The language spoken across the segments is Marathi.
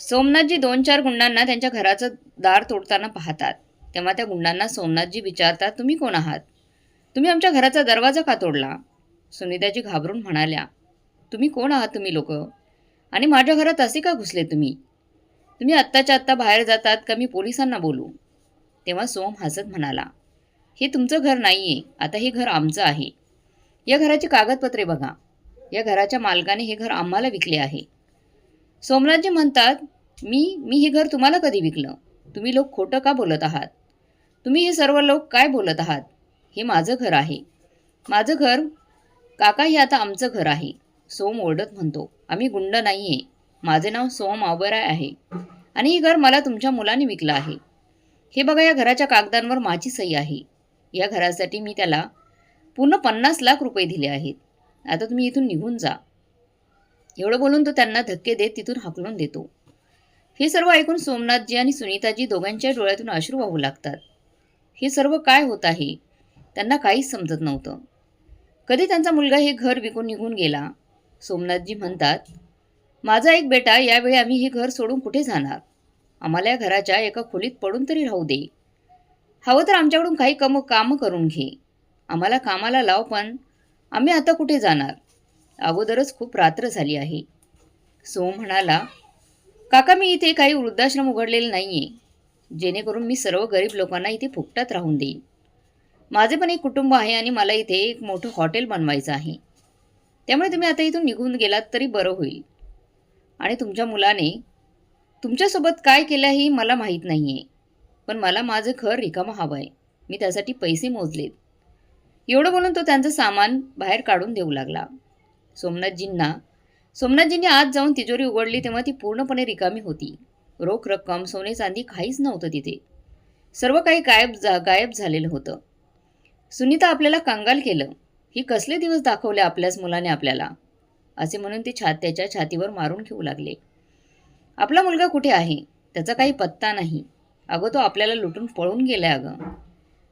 सोमनाथजी दोन चार गुंडांना त्यांच्या घराचं दार तोडताना पाहतात. तेव्हा त्या गुंडांना सोमनाथजी विचारतात तुम्ही कोण आहात? तुम्ही आमच्या घराचा दरवाजा का तोडला? सुनीताजी घाबरून म्हणाल्या तुम्ही कोण आहात तुम्ही लोक? आणि माझ्या घरात असे का घुसले तुम्ही? तुम्ही आत्ताच्या आत्ता बाहेर जातात का मी पोलिसांना बोलू? तेव्हा सोम हसत म्हणाला हे तुमचं घर नाही आहे आता हे घर आमचं आहे. या घराची कागदपत्रे बघा. या घराच्या मालकाने हे घर आम्हाला विकले आहे. सोमनाथजी म्हणतात मी मी हे घर तुम्हाला कधी विकलं? तुम्ही लोक खोटं का बोलत आहात? तुम्ही हे सर्व लोक काय बोलत आहात? हे माझं घर आहे. माझं घर काका हे आता आमचं घर आहे. सोम ओरडत म्हणतो आम्ही गुंड नाही आहे माझे नाव सोम आवराय आहे. आणि हे घर मला तुमच्या मुलाने विकलं आहे. हे बघा या घराच्या कागदांवर माझी सही आहे. या घरासाठी मी त्याला पूर्ण पन्नास लाख रुपये दिले आहेत. आता तुम्ही इथून निघून जा. एवढं बोलून तो त्यांना धक्के देत तिथून हाकलून देतो. हे सर्व ऐकून सोमनाथजी आणि सुनीताजी दोघांच्या डोळ्यातून अश्रू वाहू लागतात. हे सर्व काय होत आहे? त्यांना काहीच समजत नव्हतं. कधी त्यांचा मुलगा हे घर विकून निघून गेला? सोमनाथजी म्हणतात माझा एक बेटा यावेळी आम्ही हे घर सोडून कुठे जाणार? आम्हाला या घराच्या एका खोलीत पडून तरी राहू दे. हवं तर आमच्याकडून काही कम कामं करून घे. आम्हाला कामाला लाव पण. आम्ही आता कुठे जाणार? अगोदरच खूप रात्र झाली आहे. सोम म्हणाला काका मी इथे काही वृद्धाश्रम उघडलेले नाही आहे जेणेकरून मी सर्व गरीब लोकांना इथे फुकटात राहून देईन. माझे पण एक कुटुंब आहे आणि मला इथे एक मोठं हॉटेल बनवायचं आहे. त्यामुळे तुम्ही आता इथून निघून गेलात तरी बरं होईल. आणि तुमच्या मुलाने तुमच्यासोबत काय केलं हे मला माहीत नाही आहे पण मला माझं घर रिकामं हवं आहे मी त्यासाठी पैसे मोजलेत. एवढं बोलून तो त्यांचं सामान बाहेर काढून देऊ लागला. सोमनाथजींना. सोमनाथजींनी आत जाऊन तिजोरी उघडली तेव्हा ती पूर्णपणे रिकामी होती. रोख रक्कम सोने चांदी काहीच नव्हतं तिथे. सर्व काही गायब जा गायब झालेलं होतं. सुनीता आपल्याला कंगाल केलं. ही कसले दिवस दाखवले आपल्याच मुलाने आपल्याला? असे म्हणून ते छात त्याच्या छातीवर मारून घेऊ लागले. आपला मुलगा कुठे आहे? त्याचा काही पत्ता नाही. अगं तो आपल्याला लुटून पळून गेलाय अगं.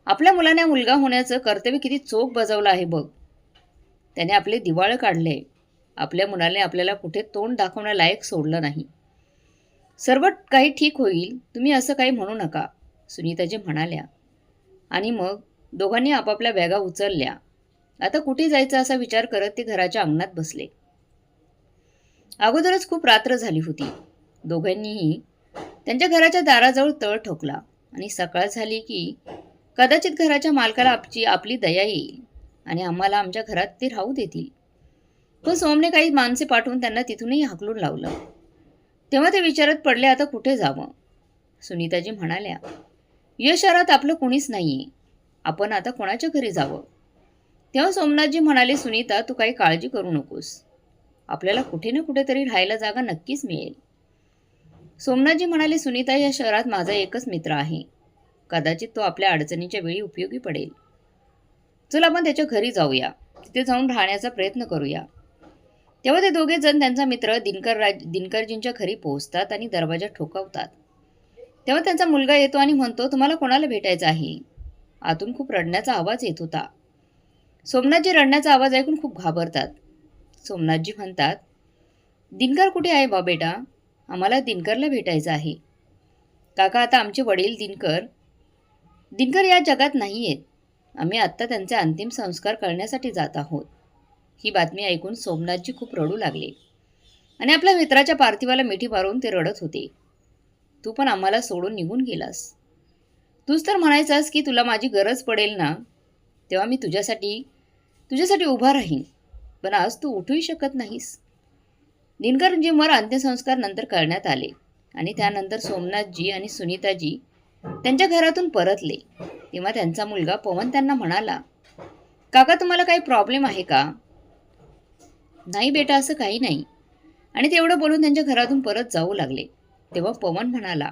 आपल्या मुलाने मुलगा होण्याचं कर्तव्य किती चोख बजावलं आहे बघ. त्याने आपले दिवाळ काढले. आपल्या मुलाने आपल्याला कुठे तोंड दाखवण्यालायक सोडलं नाही. सर्व काही ठीक होईल तुम्ही असं काही म्हणू नका सुनीताजी म्हणाल्या. आणि मग दोघांनी आपापल्या बॅगा उचलल्या. आता कुठे जायचं असा विचार करत ते घराच्या अंगणात बसले. अगोदरच खूप रात्र झाली होती. दोघांनीही त्यांच्या घराच्या दाराजवळ तळ ठोकला आणि सकाळ झाली की कदाचित घराच्या मालकाला आपची आपली दया येईल. आणि आम्हाला आमच्या घरात ते राहू देतील. पण सोमने काही माणसे पाठवून त्यांना तिथूनही हाकलून लावलं. तेव्हा ते विचारत पडले आता कुठे जावं? सुनीताजी म्हणाल्या या शहरात आपलं कोणीच आहे आपण आता कोणाच्या घरी जावं? तेव्हा सोमनाथजी म्हणाले सुनीता तू काही काळजी करू नकोस. आपल्याला कुठे ना कुठेतरी राहायला जागा नक्कीच मिळेल. सोमनाथजी म्हणाले सुनीता या शहरात माझा एकच मित्र आहे. कदाचित तो आपल्या अडचणीच्या वेळी उपयोगी पडेल. चल आपण त्याच्या घरी जाऊया. तिथे जाऊन राहण्याचा प्रयत्न करूया. तेव्हा ते दोघे जण त्यांचा मित्र दिनकर राज दिनकरजींच्या घरी पोहोचतात आणि दरवाजा ठोकावतात. तेव्हा त्यांचा मुलगा येतो आणि म्हणतो तुम्हाला कोणाला भेटायचं आहे? आतून खूप रडण्याचा आवाज येत होता. सोमनाथजी रडण्याचा आवाज ऐकून खूप घाबरतात. सोमनाथजी म्हणतात दिनकर कुठे आहे बा बेटा? आम्हाला दिनकरला भेटायचं आहे. काका आता आमचे वडील दिनकर दिनकर या जगात नाही आहेत आम्ही आत्ता त्यांचे अंतिम संस्कार करण्यासाठी जात आहोत. ही बातमी ऐकून सोमनाथजी खूप रडू लागले. आणि आपल्या मित्राच्या पार्थिवाला मिठी मारून ते रडत होते. तू पण आम्हाला सोडून निघून गेलास. तूच तर म्हणायचास की तुला माझी गरज पडेल ना? तेव्हा मी तुझ्यासाठी तुझ्यासाठी उभा राहीन. पण आज तू उठूही शकत नाहीस. दिनकरजींवर अंत्यसंस्कार नंतर करण्यात आले. आणि त्यानंतर सोमनाथजी आणि सुनीताजी त्यांच्या घरातून परतले. तेव्हा त्यांचा मुलगा पवन त्यांना म्हणाला काका तुम्हाला काही प्रॉब्लेम आहे का? नाही बेटा असं काही नाही. आणि तेवढं बोलून त्यांच्या घरातून परत जाऊ लागले. तेव्हा पवन म्हणाला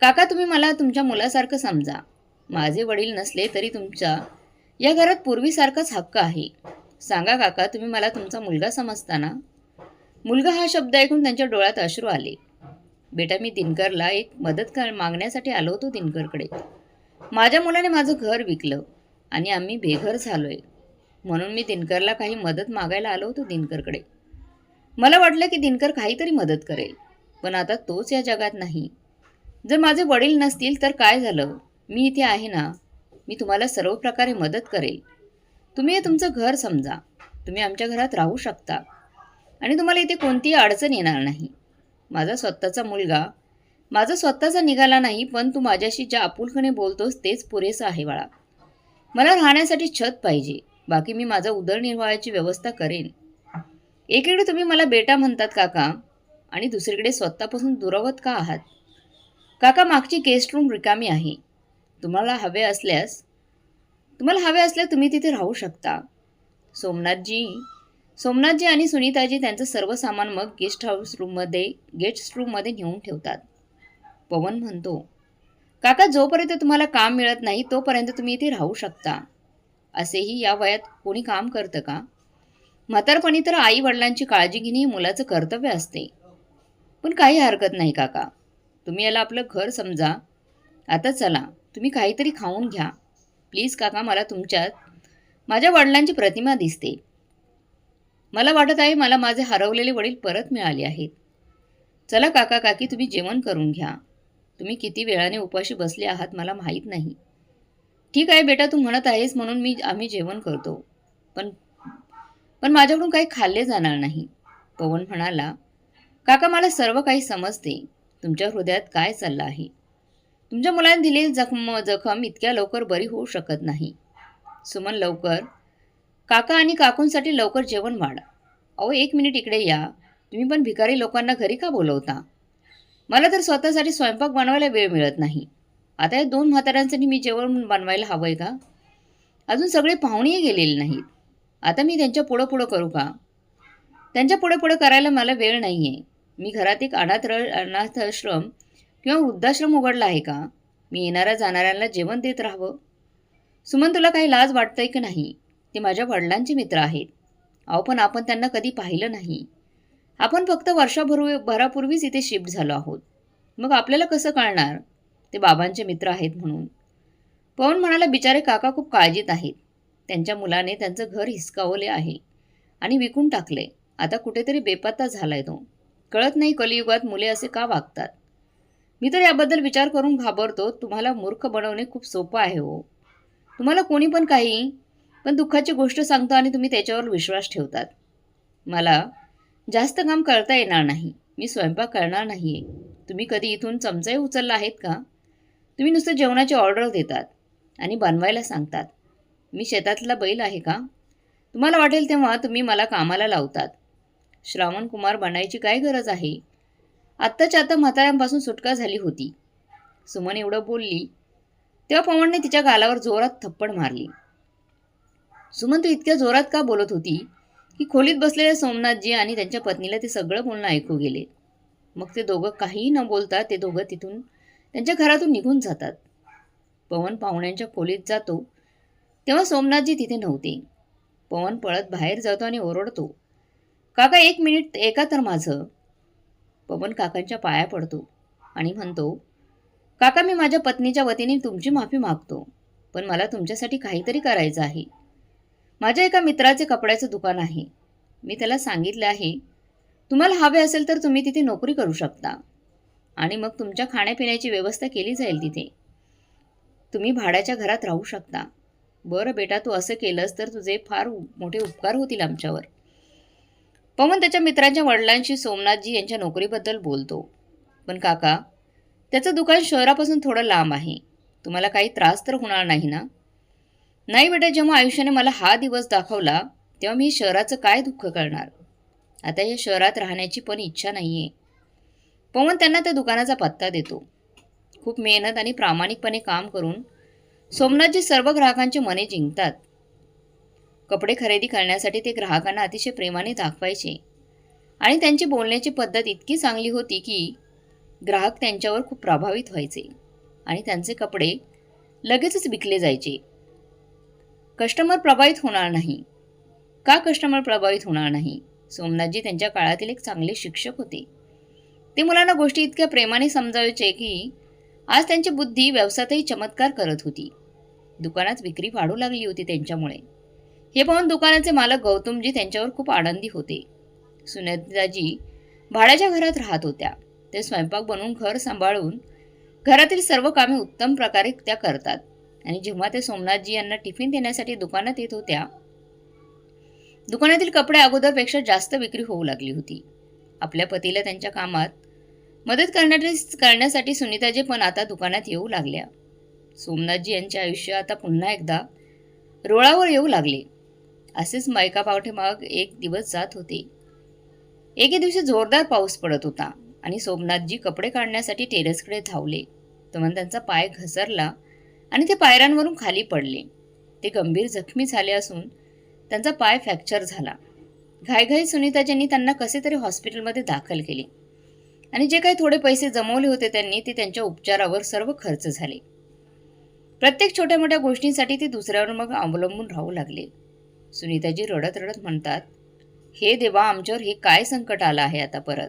काका तुम्ही मला तुमच्या मुलासारखं समजा. माझे वडील नसले तरी तुमच्या या घरात पूर्वीसारखाच हक्क आहे. सांगा काका तुम्ही मला तुमचा मुलगा समजता ना मुलगा हा शब्द ऐकून त्यांच्या डोळ्यात अश्रू आले. बेटा मी दिनकरला एक मदत कर मागण्यासाठी आलो होतो दिनकरकडे. माझ्या मुलाने माझं घर विकलं आणि आम्ही बेघर झालो आहे म्हणून मी दिनकरला काही मदत मागायला आलो होतो दिनकरकडे. मला वाटलं की दिनकर काहीतरी मदत करेल पण आता तोच या जगात नाही. जर माझे वडील नसतील तर काय झालं? मी इथे आहे ना? मी तुम्हाला सर्व प्रकारे मदत करेल. तुम्ही हे तुमचं घर समजा. तुम्ही आमच्या घरात राहू शकता. आणि तुम्हाला इथे कोणतीही अडचण येणार नाही. माझा स्वतःचा मुलगा. माझा स्वतःचा निघाला नाही पण तू माझ्याशी ज्या आपुलकने बोलतोस तेच पुरेसं आहे बाळा. मला राहण्यासाठी छत पाहिजे. बाकी मी माझा उदरनिर्वाहाची व्यवस्था करेन. एकीकडे तुम्ही मला बेटा म्हणतात काका आणि दुसरीकडे स्वतःपासून दुरावत का आहात? काका मागची गेस्ट रूम रिकामी आहे. तुम्हाला हवे असल्यास तुम्हाला हवे असल्यास तुम्ही तिथे राहू शकता. सोमनाथजी सोमनाथजी आणि सुनीताजी त्यांचं सर्व सामान मग गेस्ट हाऊस रूममध्ये गेस्ट रूममध्ये नेऊन ठेवतात. पवन म्हणतो काका जोपर्यंत तुम्हाला काम मिळत नाही तोपर्यंत तुम्ही इथे राहू शकता. असेही या वयात कोणी काम करतं का? म्हातारपणी तर आई वडिलांची काळजी घेणे हे मुलाचं कर्तव्य असते. पण काही हरकत नाही काका. तुम्ही याला आपलं घर समजा. आता चला तुम्ही काहीतरी खाऊन घ्या. प्लीज काका मला तुमच्यात माझ्या वडिलांची प्रतिमा दिसते. मला वाटत आहे मला माझे हरवलेले वडील परत मिळाले आहेत. चला काका काकी तुम्ही जेवण करून घ्या. तुम्ही किती वेळाने उपाशी बसले आहात मला माहीत नाही. ठीक आहे बेटा तू म्हणत आहेस म्हणून मी आम्ही जेवण करतो. पण पण माझ्याकडून काही खाल्ले जाणार नाही. पवन म्हणाला काका मला सर्व काही समजते. तुमच्या हृदयात काय चाललं आहे? तुमच्या मुलाने दिलेली जखम जखम इतक्या लवकर बरी होऊ शकत नाही. सुमन लवकर काका आणि काकूंसाठी लवकर जेवण वाढ. अहो एक मिनिट इकडे या. तुम्ही पण भिकारी लोकांना घरी का बोलवता? मला तर स्वतःसाठी स्वयंपाक बनवायला वेळ मिळत नाही. आता या दोन म्हाताऱ्यांसाठी मी जेवण बनवायला हवं आहे का? अजून सगळे पाहुणेही गेलेले नाहीत. आता मी त्यांच्या पुढं पुढं करू का? त्यांच्या पुढे पुढे करायला मला वेळ नाही आहे मी घरात एक अनाथ अनाथाश्रम किंवा वृद्धाश्रम उघडला आहे का? मी येणाऱ्या जाणाऱ्यांना जेवण देत राहावं? सुमन तुला काही लाज वाटतंय की नाही? ते माझ्या वडिलांचे मित्र आहेत. अहो पण आपण त्यांना कधी पाहिलं नाही. आपण फक्त वर्षाभर भरापूर्वीच इथे शिफ्ट झालो आहोत. मग आपल्याला कसं कळणार? ते बाबांचे मित्र आहेत म्हणून. पवन म्हणाला बिचारे काका खूप काळजीत आहेत. त्यांच्या मुलाने त्यांचं घर हिसकावले आहे आणि विकून टाकले. आता कुठेतरी बेपत्ता झालाय तो. कळत नाही कलियुगात मुले असे का वागतात? मी तर याबद्दल विचार करून घाबरतो. तुम्हाला मूर्ख बनवणे खूप सोपं आहे हो. तुम्हाला कोणी पण काही पण दुःखाची गोष्ट सांगतो आणि तुम्ही त्याच्यावर विश्वास ठेवतात. मला जास्त काम करता येणार नाही. मी स्वयंपाक करणार नाही आहे तुम्ही कधी इथून चमचाही उचलला आहेत का? तुम्ही नुसतं जेवणाची ऑर्डर देतात आणि बनवायला सांगतात. मी शेतातला बैल आहे का? तुम्हाला वाटेल तेव्हा तुम्ही मला कामाला लावतात. श्रावण कुमार बनायची काय गरज आहे? आत्ताच्या आता म्हाताऱ्यांपासून सुटका झाली होती. सुमन एवढं बोलली तेव्हा पवनने तिच्या गालावर जोरात थप्पड मारली. सुमंत इतक्या जोरात का बोलत होती? की खोलीत बसलेल्या सोमनाथजी आणि त्यांच्या पत्नीला ते सगळं बोलणं ऐकू गेले. मग ते दोघं काहीही न बोलता ते दोघं तिथून त्यांच्या घरातून निघून जातात. पवन पाहुण्यांच्या खोलीत जातो. तेव्हा सोमनाथजी तिथे नव्हते. पवन पळत बाहेर जातो आणि ओरडतो. काका एक मिनिट एका तर माझं. पवन काकांच्या पाया पडतो आणि म्हणतो काका मी माझ्या पत्नीच्या वतीने तुमची माफी मागतो पण मला तुमच्यासाठी काहीतरी करायचं आहे. माझ्या एका मित्राचे कपड्याचं दुकान आहे. मी त्याला सांगितले आहे तुम्हाला हवे असेल तर तुम्ही तिथे नोकरी करू शकता. आणि मग तुमच्या खाण्यापिण्याची व्यवस्था केली जाईल तिथे. तुम्ही भाड्याच्या घरात राहू शकता. बरं बेटा तू असं केलंस तर तुझे फार मोठे उपकार होतील आमच्यावर. पवन त्याच्या मित्रांच्या वडिलांशी सोमनाथजी यांच्या नोकरीबद्दल बोलतो. पण काका त्याचं दुकान शहरापासून थोडं लांब आहे. तुम्हाला काही त्रास तर होणार नाही ना? नाही बेटा जेव्हा आयुष्याने मला हा दिवस दाखवला तेव्हा मी शहराचं काय दुःख करणार? आता या शहरात राहण्याची पण इच्छा नाही आहे पवन त्यांना त्या दुकानाचा पत्ता देतो. खूप मेहनत आणि प्रामाणिकपणे काम करून सोमनाथजी सर्व ग्राहकांचे मने जिंकतात. कपडे खरेदी करण्यासाठी ते ग्राहकांना अतिशय प्रेमाने दाखवायचे. आणि त्यांची बोलण्याची पद्धत इतकी चांगली होती की ग्राहक त्यांच्यावर खूप प्रभावित व्हायचे आणि त्यांचे कपडे लगेचच विकले जायचे. कस्टमर प्रभावित होणार नाही. का कस्टमर प्रभावित होणार नाही? सोमनाथजी त्यांच्या काळातील एक चांगले शिक्षक होते. ते मुलांना गोष्टी इतक्या प्रेमाने समजावायचे की आज त्यांची बुद्धी व्यवसायातही चमत्कार करत होती. दुकानात विक्री वाढू लागली होती त्यांच्यामुळे. हे पाहून दुकानाचे मालक गौतमजी त्यांच्यावर खूप आनंदी होते. सुनेताजी भाड्याच्या घरात राहत होत्या. ते स्वयंपाक बनवून घर सांभाळून घरातील सर्व कामे उत्तम प्रकारे त्या करतात. आणि जेव्हा ते सोमनाथजी यांना टिफिन देण्यासाठी दुकानात येत होत्या दुकानातील कपडे अगोदरपेक्षा जास्त विक्री होऊ लागली होती. आपल्या पतीला त्यांच्या कामात मदत करण्यासाठी करण्यासाठी सुनीताजी पण आता दुकानात येऊ लागल्या. सोमनाथजी यांचे आयुष्य आता पुन्हा एकदा रोळावर येऊ लागले. असेच मायका पावठेमाग एक दिवस जात होते. एके दिवशी जोरदार पाऊस पडत होता आणि सोमनाथजी कपडे काढण्यासाठी टेरेसकडे धावले. तेव्हा त्यांचा पाय घसरला आणि ते पायऱ्यांवरून खाली पडले. ते गंभीर जखमी झाले असून त्यांचा पाय फ्रॅक्चर झाला. घाईघाई सुनीताजींनी त्यांना कसे तरी हॉस्पिटलमध्ये दाखल केले. आणि जे काही थोडे पैसे जमवले होते त्यांनी ते त्यांच्या उपचारावर सर्व खर्च झाले. प्रत्येक छोट्या मोठ्या गोष्टींसाठी ते दुसऱ्यावर मग अवलंबून राहू लागले. सुनीताजी रडत रडत म्हणतात हे देवा आमच्यावर हे काय संकट आलं आहे आता परत?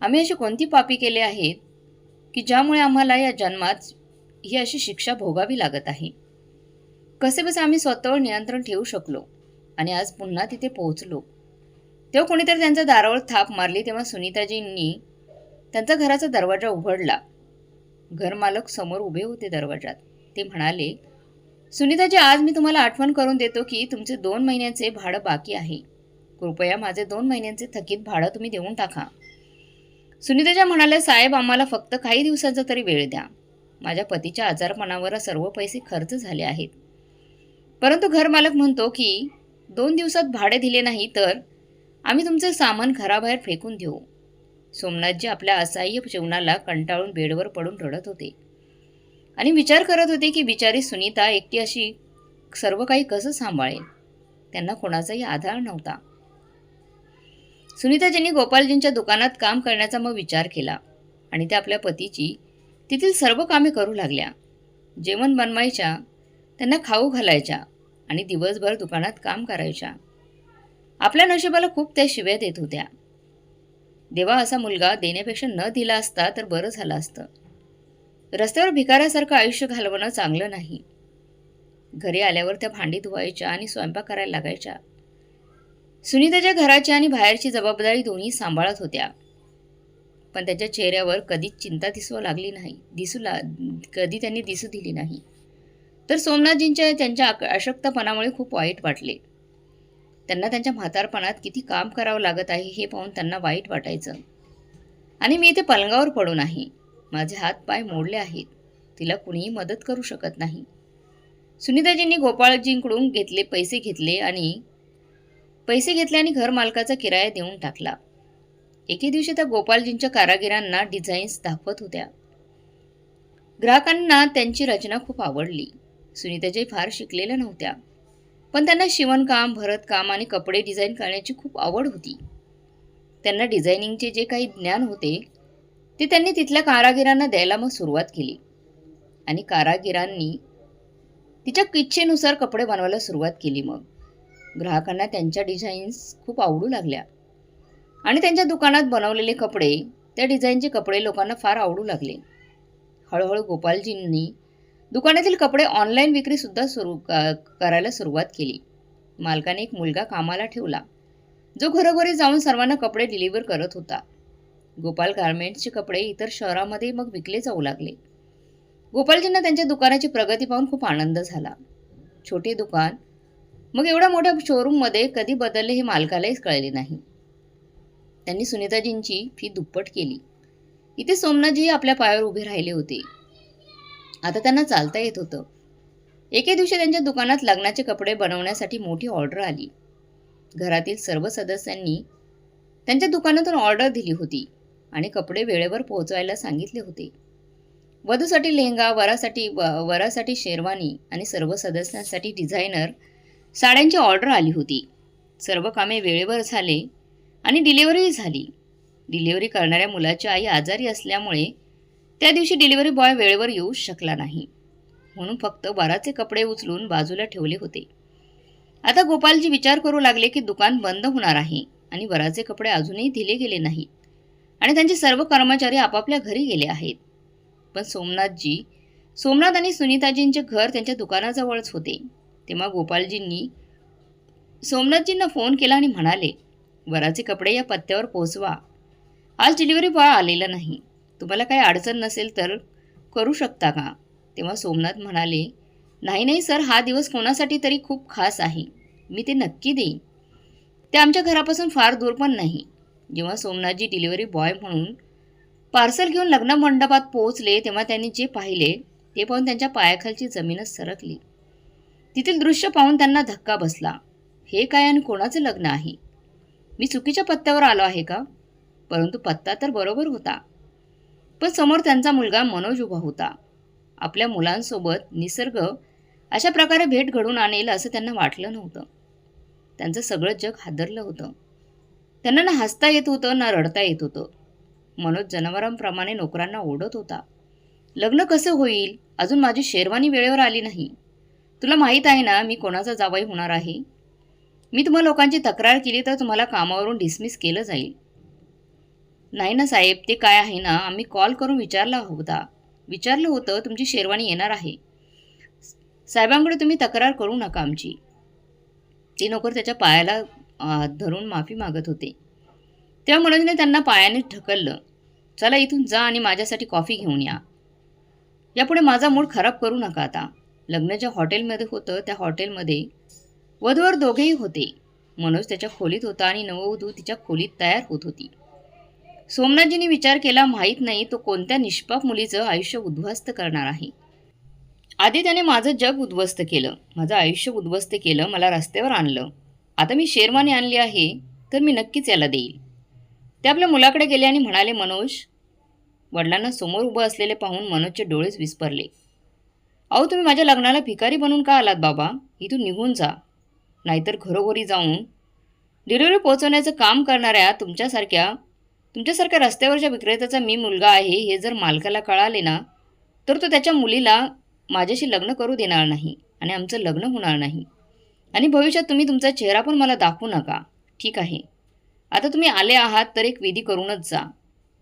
आम्ही अशी कोणती पापी केले आहेत की ज्यामुळे आम्हाला या जन्मात ही अशी शिक्षा भोगावी लागत आहे. कसे बस आम्ही स्वतःवर नियंत्रण ठेवू शकलो आणि आज पुन्हा तिथे पोहोचलो. तेव्हा कोणीतरी त्यांच्या दारावर थाप मारली तेव्हा सुनीताजींनी त्यांचा घराचा दरवाजा उघडला. घरमालक समोर उभे होते दरवाजात. ते म्हणाले सुनीताजी आज मी तुम्हाला आठवण करून देतो की तुमचे दोन महिन्यांचे भाडं बाकी आहे. कृपया माझे दोन महिन्यांचे थकीत भाडं तुम्ही देऊन टाका. सुनीताच्या म्हणाल्या साहेब आम्हाला फक्त काही दिवसांचा तरी वेळ द्या. माझ्या पतीच्या आजारपणावर सर्व पैसे खर्च झाले आहेत. परंतु घरमालक म्हणतो की दोन दिवसात भाडे दिले नाही तर आम्ही तुमचं सामान घराबाहेर फेकून देऊ. सोमनाथजी आपल्या असह्य जीवनाला कंटाळून बेडवर पडून रडत होते. आणि विचार करत होते की बिचारी सुनीता एकटी अशी सर्व काही कसं सांभाळेल? त्यांना कोणाचाही आधार नव्हता. सुनीताजींनी गोपालजींच्या दुकानात काम करण्याचा मग विचार केला आणि त्या आपल्या पतीची तेथील सर्व कामे करू लागल्या. जेवण बनवायच्या त्यांना खाऊ घालायच्या आणि दिवसभर दुकानात काम करायच्या. आपल्या नशिबाला खूप त्या शिव्या देत होत्या. देवा असा मुलगा देण्यापेक्षा न दिला असता तर बरं झालं असतं. रस्त्यावर भिकाऱ्यासारखं आयुष्य घालवणं चांगलं नाही. घरी आल्यावर त्या भांडी धुवायच्या आणि स्वयंपाक करायला लागायच्या. सुनीताच्या घराची आणि बाहेरची जबाबदारी दोन्ही सांभाळत होत्या. पण त्याच्या चेहऱ्यावर कधीच चिंता दिसू लागली नाही. दिसू ला कधी त्यांनी दिसू दिली नाही. तर सोमनाथजींच्या त्यांच्या अशक्तपणामुळे खूप वाईट वाटले. त्यांना त्यांच्या म्हातारपणात किती काम करावं लागत आहे हे पाहून त्यांना वाईट वाटायचं. आणि मी इथे पलंगावर पडून आहे. माझे हात पाय मोडले आहेत. तिला कुणीही मदत करू शकत नाही. सुनीताजींनी गोपाळजींकडून घेतले पैसे घेतले आणि पैसे घेतले आणि घर मालकाचा किराया देऊन टाकला. एके दिवशी त्या गोपालजींच्या कारागिरांना डिझाईन्स दाखवत होत्या. ग्राहकांना त्यांची रचना खूप आवडली. सुनीताजी फार शिकलेल्या नव्हत्या. पण त्यांना शिवणकाम भरतकाम आणि कपडे डिझाईन करण्याची खूप आवड होती. त्यांना डिझायनिंगचे जे काही ज्ञान होते ते त्यांनी तिथल्या कारागिरांना द्यायला मग सुरुवात केली. आणि कारागिरांनी तिच्या इच्छेनुसार कपडे बनवायला सुरुवात केली मग. ग्राहकांना त्यांच्या डिझाईन्स खूप आवडू लागल्या. आणि त्यांच्या दुकानात बनवलेले कपडे त्या डिझाईनचे कपडे लोकांना फार आवडू लागले. हळूहळू गोपालजींनी दुकानातील कपडे ऑनलाईन विक्रीसुद्धा सुरू क- करायला सुरुवात केली. मालकाने एक मुलगा कामाला ठेवला. जो घरोघरी जाऊन सर्वांना कपडे डिलिव्हर करत होता. गोपाल गार्मेंट्सचे कपडे इतर शहरामध्ये मग विकले जाऊ लागले. गोपालजींना त्यांच्या दुकानाची प्रगती पाहून खूप आनंद झाला. छोटे दुकान मग एवढ्या मोठ्या शोरूममध्ये कधी बदलले हे मालकालाही कळले नाही. त्यांनी सुनीताजींची फी दुप्पट केली. इथे सोमनाथजी आपल्या पायावर उभे राहिले होते. आता त्यांना चालता येत होतं. एके दिवशी त्यांच्या दुकानात लग्नाचे कपडे बनवण्यासाठी मोठी ऑर्डर आली. घरातील सर्व सदस्यांनी त्यांच्या दुकानातून ऑर्डर दिली होती आणि कपडे वेळेवर पोहोचवायला सांगितले होते. वधूसाठी लेहंगा वरासाठी व- वरासाठी शेरवानी आणि सर्व सदस्यांसाठी डिझायनर साड्यांची ऑर्डर आली होती. सर्व कामे वेळेवर झाले आणि डिलिव्हरीही झाली. डिलिव्हरी करणाऱ्या मुलाची आई आजारी असल्यामुळे त्या दिवशी डिलिव्हरी बॉय वेळेवर येऊ शकला नाही. म्हणून फक्त बाराचे कपडे उचलून बाजूला ठेवले होते. आता गोपालजी विचार करू लागले की दुकान बंद होणार आहे आणि बराचे कपडे अजूनही दिले गेले नाहीत आणि त्यांचे सर्व कर्मचारी आपापल्या घरी गेले आहेत. पण सोमनाथजी सोमनाथ आणि सुनीताजींचे घर त्यांच्या दुकानाजवळच होते. तेव्हा गोपालजींनी सोमनाथजींना फोन केला आणि म्हणाले वराचे कपडे या पत्त्यावर पोहोचवा आज डिलिव्हरी बॉय आलेला नाही. तुम्हाला काही अडचण नसेल तर करू शकता का? तेव्हा सोमनाथ म्हणाले नाही नाही सर हा दिवस कोणासाठी तरी खूप खास आहे. मी ते नक्की देईन. ते आमच्या घरापासून फार दूर पण नाही. जेव्हा सोमनाथजी डिलिव्हरी बॉय म्हणून पार्सल घेऊन लग्न मंडपात पोहोचले तेव्हा त्यांनी जे पाहिले ते पाहून त्यांच्या पायाखालची जमीनच सरकली. तिथील दृश्य पाहून त्यांना धक्का बसला. हे काय आणि कोणाचं लग्न आहे? मी चुकीच्या पत्त्यावर आलो आहे का? परंतु पत्ता तर बरोबर होता. पण समोर त्यांचा मुलगा मनोज उभा होता. आपल्या मुलांसोबत निसर्ग अशा प्रकारे भेट घडून आणेल असं त्यांना वाटलं नव्हतं. त्यांचं सगळं जग हादरलं होतं. त्यांना ना हसता येत होतं ना रडता येत होतं. मनोज जनावरांप्रमाणे नोकरांना ओढत होता. लग्न कसं होईल? अजून माझी शेरवानी वेळेवर आली नाही. तुला माहीत आहे ना मी कोणाचा जावाई होणार आहे? मी तुम्हा लोकांची तक्रार केली तर तुम्हाला कामावरून डिसमिस केलं जाईल. नाही ना साहेब ते काय आहे ना आम्ही कॉल करून विचारला होता. विचारलं होतं तुमची शेरवानी येणार आहे. साहेबांकडे तुम्ही तक्रार करू नका आमची. ते नोकर त्याच्या पायाला धरून माफी मागत होते. तेव्हा मनोजने त्यांना पायाने ढकललं. चला इथून जा आणि माझ्यासाठी कॉफी घेऊन या. यापुढे माझा मूड खराब करू नका आता. लग्न ज्या हॉटेलमध्ये होतं त्या हॉटेलमध्ये वधूवर दोघेही होते. मनोज त्याच्या खोलीत होता आणि नववधू तिच्या खोलीत तयार होत होती. सोमनाथजींनी विचार केला माहीत नाही तो कोणत्या निष्पाप मुलीचं आयुष्य उद्ध्वस्त करणार आहे. आधी त्याने माझं जग उद्ध्वस्त केलं. माझं आयुष्य उद्ध्वस्त केलं मला रस्त्यावर आणलं. आता मी शेरवानी आणली आहे तर मी नक्कीच याला देईल. ते आपल्या मुलाकडे गेले आणि म्हणाले मनोज. वडिलांना समोर उभं असलेले पाहून मनोजचे डोळेच विस्परले. अहो तुम्ही माझ्या लग्नाला भिकारी बनून का आलात बाबा? इथून निघून जा. नाहीतर घरोघरी जाऊन डिलिव्हरी पोहोचवण्याचं काम करणाऱ्या तुमच्यासारख्या तुमच्यासारख्या रस्त्यावरच्या विक्रेत्याचा मी मुलगा आहे हे जर मालकाला कळाले ना तर तो त्याच्या मुलीला माझ्याशी लग्न करू देणार नाही आणि आमचं लग्न होणार नाही. आणि भविष्यात तुम्ही तुमचा चेहरा पण मला दाखवू नका. ठीक आहे. आता तुम्ही आले आहात तर एक विधी करूनच जा.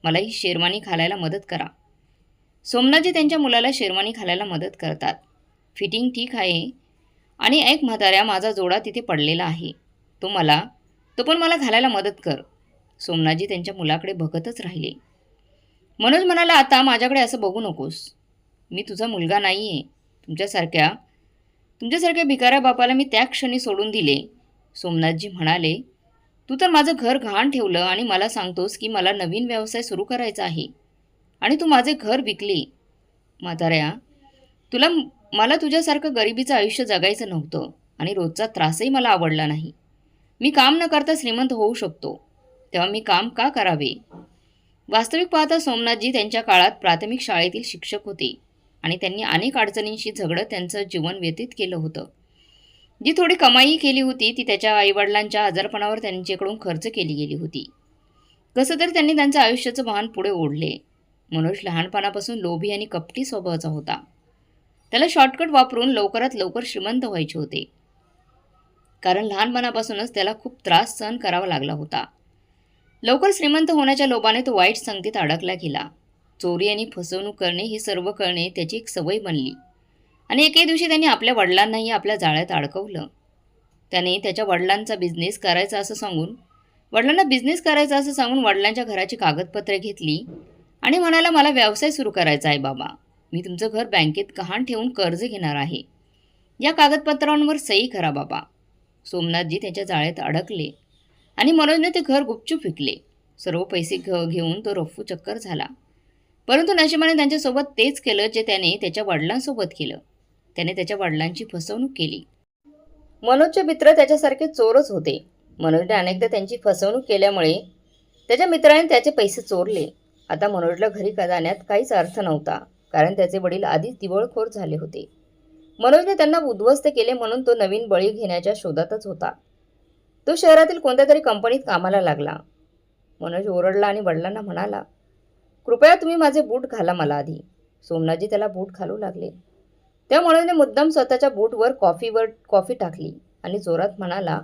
मला ही शेरवानी घालायला मदत करा. सोमनाथजी त्यांच्या मुलाला शेरवानी घालायला मदत करतात. फिटिंग ठीक आहे. आणि ऐक म्हाताऱ्या माझा जोडा तिथे पडलेला आहे. तो मला तो पण मला घालायला मदत कर. सोमनाथजी त्यांच्या मुलाकडे बघतच राहिले. मनोज म्हणाला आता माझ्याकडे असं बघू नकोस. मी तुझा मुलगा नाही आहे तुमच्यासारख्या तुमच्यासारख्या भिकाऱ्या बापाला मी त्या क्षणी सोडून दिले. सोमनाथजी म्हणाले तू तर माझं घर घाण ठेवलं आणि मला सांगतोस की मला नवीन व्यवसाय सुरू करायचा आहे आणि तू माझे घर विकली. म्हाताऱ्या तुला मला तुझ्यासारखं गरिबीचं आयुष्य जगायचं नव्हतं आणि रोजचा त्रासही मला आवडला नाही. मी काम न करता श्रीमंत होऊ शकतो. तेव्हा मी काम का करावे? वास्तविक पाहता सोमनाथजी त्यांच्या काळात प्राथमिक शाळेतील शिक्षक होते आणि त्यांनी अनेक अडचणींशी झगडत त्यांचं जीवन व्यतीत केलं होतं. जी थोडी कमाई केली होती ती त्याच्या आईवडिलांच्या आजारपणावर त्यांच्याकडून खर्च केली गेली होती. कसं तरी त्यांनी त्यांचं आयुष्याचं वाहन पुढे ओढले. मनोज लहानपणापासून लोभी आणि कपटी स्वभावाचा होता. त्याला शॉर्टकट वापरून लवकरात लवकर श्रीमंत व्हायचे होते. कारण लहानपणापासूनच त्याला खूप त्रास सहन करावा लागला होता. लवकर श्रीमंत होण्याच्या लोभाने तो वाईट संगतीत अडकला गेला. चोरी आणि फसवणूक करणे हे सर्व करणे त्याची एक सवय बनली. आणि एके दिवशी त्यांनी आपल्या वडिलांनाही आपल्या जाळ्यात अडकवलं. त्याने त्याच्या वडिलांचा बिझनेस करायचा असं सांगून वडिलांना बिझनेस करायचा असं सांगून वडिलांच्या घराची कागदपत्रे घेतली आणि म्हणाला मला व्यवसाय सुरू करायचा आहे बाबा. मी तुमचं घर बँकेत गहाण ठेवून कर्ज घेणार आहे. या कागदपत्रांवर सही करा बाबा. सोमनाथजी त्याच्या जाळ्यात अडकले आणि मनोजने ते घर गुपचूप विकले. सर्व पैसे घ घेऊन तो रफ्फू चक्कर झाला. परंतु नशिबाने त्यांच्यासोबत तेच केलं जे त्याने त्याच्या वडिलांसोबत केलं. त्याने त्याच्या वडिलांची फसवणूक केली. मनोजचे मित्र त्याच्यासारखे चोरच होते. मनोजने अनेकदा त्यांची फसवणूक केल्यामुळे त्याच्या मित्राने त्याचे पैसे चोरले. आता मनोजला घरी जाण्यात काहीच अर्थ नव्हता. कारण त्याचे वडील आधीच दिवळखोर झाले होते. मनोजने त्यांना उद्ध्वस्त केले म्हणून तो नवीन बळी घेण्याच्या शोधातच होता. तो शहरातील कोणत्या तरी कंपनीत कामाला लागला. मनोज ओरडला आणि वडिलांना म्हणाला कृपया तुम्ही माझे बूट घाला मला आधी. सोमनाथजी त्याला बूट घालू लागले. त्या मनोजने मुद्दाम स्वतःच्या बूटवर कॉफीवर कॉफी टाकली आणि जोरात म्हणाला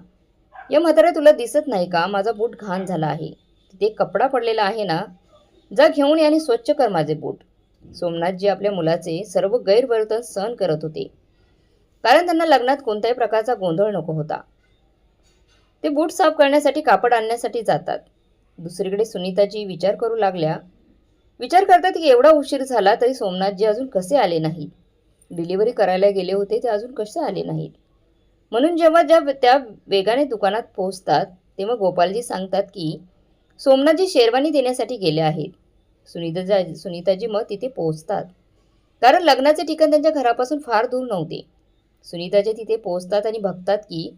या म्हाताऱ्या तुला दिसत नाही का? माझा बूट घाण झाला आहे. तिथे एक कपडा पडलेला आहे ना? जा घेऊन ये आणि स्वच्छ कर माझे बूट. सोमनाथजी आपल्या मुलाचे सर्व गैरवर्तन सहन करत होते. कारण त्यांना लग्नात कोणत्याही प्रकारचा गोंधळ नको होता. ते बूट साफ करण्यासाठी कापड आणण्यासाठी जातात. दुसरीकडे सुनीताजी विचार करू लागल्या. विचार करतात की एवढा उशीर झाला तरी सोमनाथजी अजून कसे आले नाहीत? डिलिव्हरी करायला गेले होते ते अजून कसे आले नाहीत? म्हणून जेव्हा ज्या त्या वेगाने दुकानात पोहोचतात तेव्हा गोपालजी सांगतात की सोमनाथजी शेरवानी देण्यासाठी गेले आहेत. सुनीता सुनीताजी मग तिथे पोहोचतात. कारण लग्नाचे ठिकाण त्यांच्या घरापासून फार दूर नव्हते. सुनीताजी तिथे पोहोचतात आणि बघतात की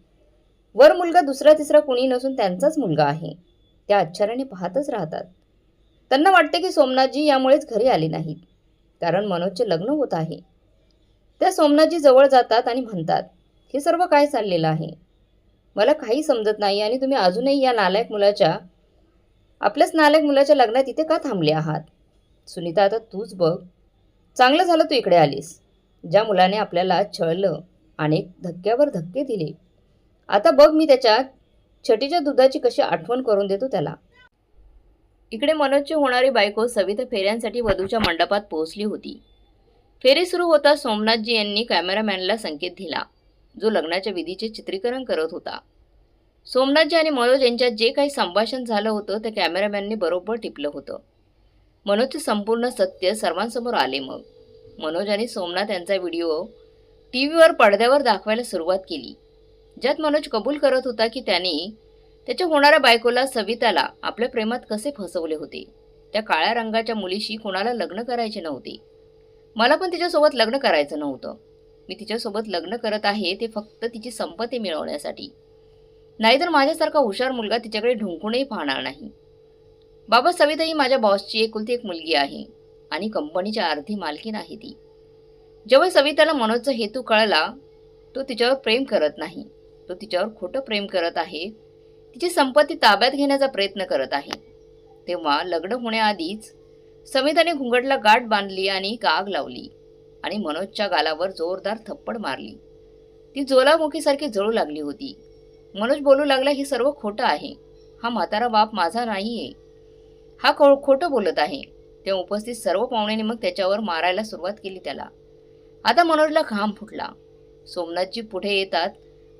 वर मुलगा दुसरा तिसरा कुणी नसून त्यांचाच मुलगा आहे. त्या आश्चर्याने पाहतच राहतात. त्यांना वाटते की सोमनाथजी यामुळेच घरी आले नाहीत. कारण मनोजचे लग्न होत आहे. त्या सोमनाथजी जवळ जातात आणि म्हणतात हे सर्व काय चाललेलं आहे? मला काही समजत नाही आणि तुम्ही अजूनही या नालायक मुलाच्या आपल्याच नालायक मुलाच्या लग्नात इथे का थांबले आहात? सुनीता आता तूच बघ. चांगलं झालं तू इकडे आलीस. ज्या मुलाने आपल्याला छळलं अनेक धक्क्यावर धक्के दिले. आता बघ मी त्याच्या छटीच्या दुधाची कशी आठवण करून देतो त्याला. इकडे मनोजची होणारी बायको सविता फेऱ्यांसाठी वधूच्या मंडपात पोहोचली होती. फेरी सुरू होता सोमनाथजी यांनी कॅमेरामॅनला संकेत दिला. जो लग्नाच्या विधीचे चित्रीकरण करत होता. सोमनाथजी आणि मनोज यांच्यात जे काही संभाषण झालं होतं ते कॅमेरामॅनने बरोबर टिपलं होतं. मनोजचं संपूर्ण सत्य सर्वांसमोर आले मग. मनोज आणि सोमनाथ यांचा व्हिडिओ टी व्हीवर पडद्यावर दाखवायला सुरुवात केली. ज्यात मनोज कबूल करत होता की त्याने त्याच्या होणाऱ्या बायकोला सविताला आपल्या प्रेमात कसे फसवले होते? त्या काळ्या रंगाच्या मुलीशी कोणाला लग्न करायचे नव्हते? मला पण तिच्यासोबत लग्न करायचं नव्हतं. मी तिच्यासोबत लग्न करत आहे ते फक्त तिची संपत्ती मिळवण्यासाठी. नाहीतर माझ्यासारखा हुशार मुलगा तिच्याकडे ढुंकूनही पाहणार नाही. बाबा सविता ही माझ्या बॉसची एकुलती एक मुलगी आहे आणि कंपनीच्या अर्धी मालकी नाही ती. जेव्हा सविताला मनोजचा हेतू कळला तो तिच्यावर प्रेम करत नाही. तो तिच्यावर खोटं प्रेम करत आहे. तिची संपत्ती ताब्यात घेण्याचा प्रयत्न करत आहे. तेव्हा लग्न होण्याआधीच समिताने घुंगटला गाठ बांधली आणि गाग लावली आणि मनोजच्या गालावर जोरदार थप्पड मारली. ती ज्वालामुखीसारखी जळू लागली होती. मनोज बोलू लागला हे सर्व खोटं आहे. हा म्हातारा बाप माझा नाहीये. हा खो खोटं बोलत आहे. तेव्हा उपस्थित सर्व पाहुण्यांनी मग त्याच्यावर मारायला सुरुवात केली त्याला. आता मनोजला घाम फुटला. सोमनाथजी पुढे येतात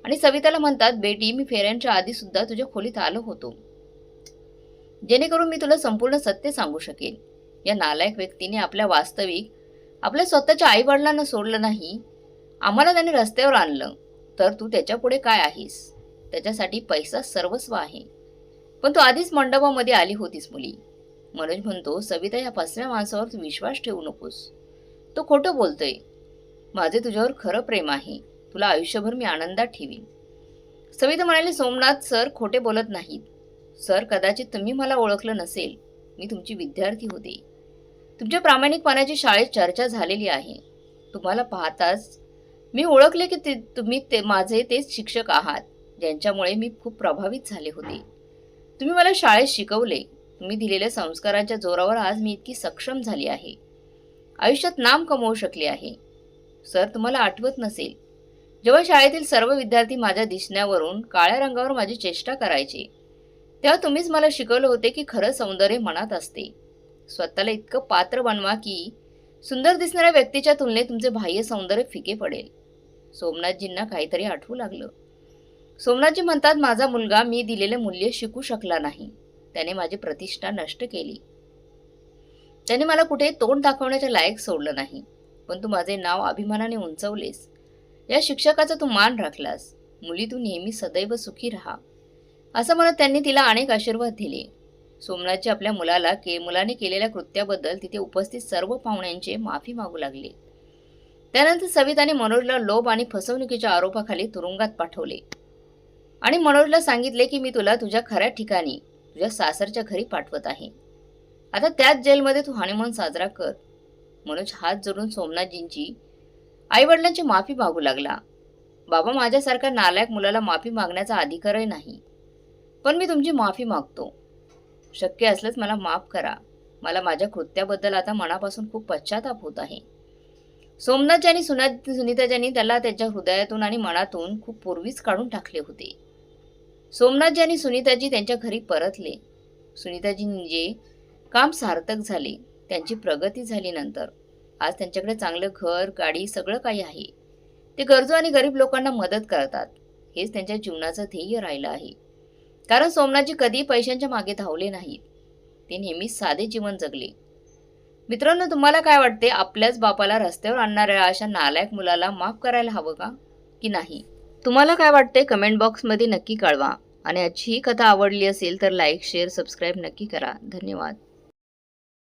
आणि सविताला म्हणतात बेटी मी फेऱ्यांच्या आधी सुद्धा तुझ्या खोलीत आलो होतो. जेणेकरून मी तुला संपूर्ण सत्य सांगू शकेन. या नालायक व्यक्तीने आपल्या वास्तविक आपल्या स्वतःच्या आईवडिलांना सोडलं नाही. आम्हाला त्याने रस्त्यावर आणलं. तर तू त्याच्यापुढे काय आहेस? त्याच्यासाठी पैसा सर्वस्व आहे. पण तू आधीच मंडपामध्ये आली होतीस मुली. मनोज म्हणतो सविता या फसव्या माणसावर तू विश्वास ठेवू नकोस. तो खोटं बोलतोय. माझे तुझ्यावर खरं प्रेम आहे. तुला आयुष्यभर मी आनंदात ठेवीन. सविता म्हणाले सोमनाथ सर खोटे बोलत नाहीत. सर कदाचित तुम्ही मला ओळखलं नसेल. मी तुमची विद्यार्थी होते. तुमच्या प्रामाणिकपणाची शाळेत चर्चा झालेली आहे. तुम्हाला पाहताच मी ओळखले की ते तुम्ही ते माझे तेच शिक्षक आहात. ज्यांच्यामुळे मी खूप प्रभावित झाले होते. तुम्ही मला शाळेत शिकवले. तुम्ही दिलेल्या संस्कारांच्या जोरावर आज मी इतकी सक्षम झाली आहे. आयुष्यात नाम कमवू शकले आहे. सर तुम्हाला आठवत नसेल. जेव्हा शाळेतील सर्व विद्यार्थी माझ्या दिसण्यावरून काळ्या रंगावर माझी चेष्टा करायचे तेव्हा तुम्हीच मला शिकवलं होते की खरं सौंदर्य मनात असते. स्वतःला इतकं पात्र बनवा की सुंदर दिसणाऱ्या व्यक्तीच्या तुलनेत तुमचे बाह्य सौंदर्य फिके पडेल. सोमनाथजींना काहीतरी आठवू लागलं. सोमनाथजी म्हणतात माझा मुलगा मी दिलेले मूल्य शिकू शकला नाही. त्याने माझी प्रतिष्ठा नष्ट केली. त्याने मला कुठे तोंड दाखवण्याच्या लायक सोडलं नाही. पण तू माझे नाव अभिमानाने उंचवलेस. या शिक्षकाचा तू मान राखलास. मुली तू नेहमी सदैव सुखी राहा. असं म्हणत त्यांनी तिला अनेक आशीर्वाद दिले. सोमनाथजी आपल्या मुलाला के मुलाने केलेल्या कृत्याबद्दल तिथे उपस्थित सर्व पाहुण्यांचे माफी मागू लागले. त्यानंतर सविताने मनोजला लोभ आणि फसवणुकीच्या आरोपाखाली तुरुंगात पाठवले. आणि मनोजला सांगितले की मी तुला तुझ्या खऱ्या ठिकाणी तुझ्या सासरच्या घरी पाठवत आहे. आता त्याच जेलमध्ये तू हनीमून साजरा कर. मनोज हात जोडून सोमनाथजींची आईवडिलांची माफी मागू लागला. बाबा माझ्यासारख्या नालायक मुलाला माफी मागण्याचा अधिकारही नाही. पण मी तुमची माफी मागतो. शक्य असल्यास मला माफ करा. मला माझ्या कृत्याबद्दल आता मनापासून खूप पश्चाताप होत आहे. सोमनाथजी आणि सुना सुनीताजींनी त्याला त्याच्या हृदयातून आणि मनातून खूप पूर्वीच काढून टाकले होते. सोमनाथजी आणि सुनीताजी त्यांच्या घरी परतले. सुनीताजींचे काम सार्थक झाले. त्यांची प्रगती झाली नंतर. आज त्यांच्याकडे चांगलं घर गाडी सगळं काही आहे. ते गरजू आणि गरीब लोकांना मदत करतात. हेच त्यांच्या जीवनाचं ध्येय राहिलं आहे. कारण सोमनाथजी कधी पैशांच्या मागे धावले नाहीत. ते नेहमी साधे जीवन जगले. मित्रांनो तुम्हाला काय वाटते? आपल्याच बापाला रस्त्यावर आणणाऱ्या अशा नालायक मुलाला माफ करायला हवं का? की नाही? तुम्हाला काय वाटते कमेंट बॉक्समध्ये नक्की कळवा. आणि आजची ही कथा आवडली असेल तर लाईक शेअर सबस्क्राईब नक्की करा. धन्यवाद.